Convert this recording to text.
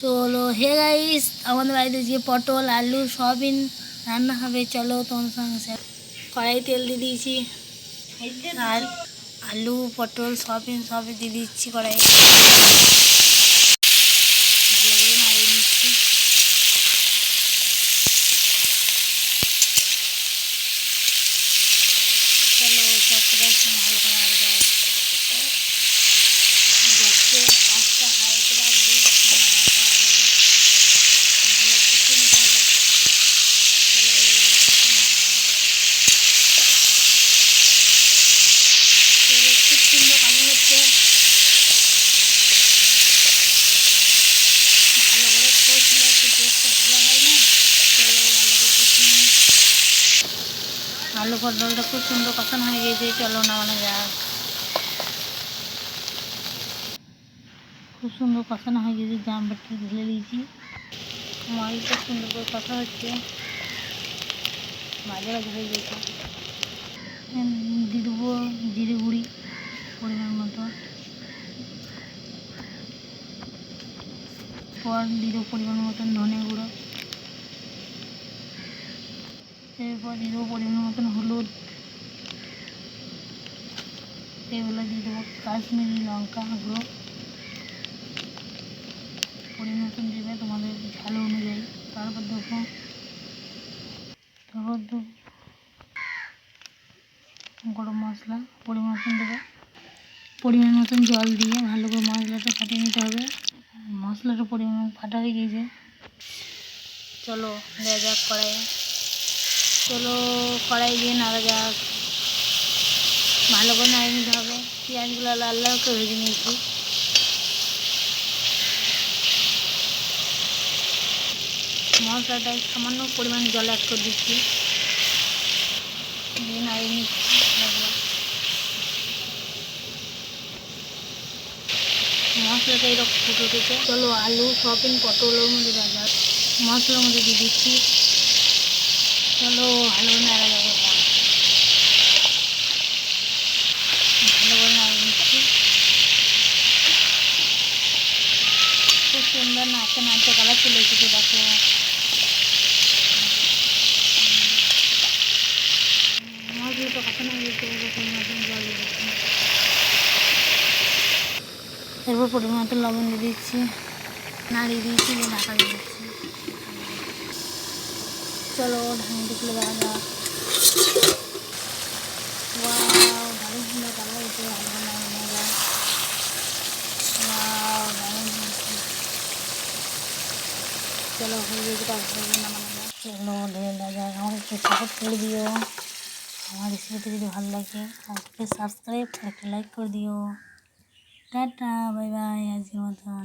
তো হলো, hey guys আমাদের বাড়িতে যে পটল, আলু সয়াবিন রান্না হবে, চলো তোমার সঙ্গে কড়াই তেল দিয়ে দিয়েছি। আর আলু, পটল সয়াবিন সব দিয়ে দিচ্ছি কড়াই করে চলো চটপটা ভালো করে নাড়ি যায় গ্যাসে আস্তে হাইতে রাখবে নাড়াচাড়া করবে। এগুলো কষে নিতে হবে। চলো, এখন চলো, খুব সুন্দর কালার হচ্ছে। ভালো করে কষলে একটু টেস্টটা ভালো হয় না চলো ভালো করে কষে নিই আলু পটলটা খুব সুন্দর কষানো হয়ে গেছে চলো নামানো যাক। খুব সুন্দর কষানো হয়ে গেছে জাম বাটি ঢেলে দিয়েছি। মালটা সুন্দর করে কষা হচ্ছে। মাঝে মাঝে হয়ে গেছে উম, দিয়ে দেবো জিরে গুঁড়ি পরিমাণ মতো পর দিয়ে পরিমাণ মতন ধনে গুঁড়ো। এরপর দিয়ে পরিমাণ মতন হলুদ। এগুলো দিয়ে দেবো কাশ্মীরি লঙ্কা গুঁড়ো। পরিমাণ দেবে তোমাদের ঝাল অনুযায়ী। তারপর দেবো, তারপর গরম মশলা। পরিমাণ মতন দেবে। পরিমাণ মতন জল দিয়ে ভালো করে মশলাটা ফাটিয়ে নিতে হবে। মশলাটা পরিমাণ ফাটা হয়ে গিয়েছে চলো দেওয়া যাক কড়াইয়ে। চলো, কড়াই দিয়ে নাড়া যাক। ভালো করে নাড়িয়ে নিতে হবে। পেঁয়াজগুলো লাল লাল করে ভেজে নিয়েছি। মশলাটায় সামান্য পরিমাণ জল অ্যাড করে দিচ্ছি। দিয়ে নাড়িয়ে নিচ্ছি ভালো। মশলাটা এরকম ফুটে উঠেছে চলো আলু সয়াবিন পটলের মধ্যে যাক মশলার মধ্যে দিয়ে দিচ্ছি চলো ভালো নাড়া যাবে ভালো করে নাড়িয়ে নিচ্ছি খুব সুন্দর নাচতে নাচতে কালার চলে এসেছে দেখো মশলাটা কখনো দিতে এরকম মতন জল দিয়ে দিচ্ছি এরপর পরিমাণ মতো লবণ দিয়ে দিচ্ছি, নাড়িয়ে দিয়েছি দিয়ে ঢাকা দিয়ে দিচ্ছি। চলো, ঢাকনিটা খুলে ভালো চলো আমার করে দিও। আমার রেসিপিটা যদি ভালো লাগে সাবস্ক্রাইব একটা লাইক করে দিও। টাটা বাই বাই আজকের মতন।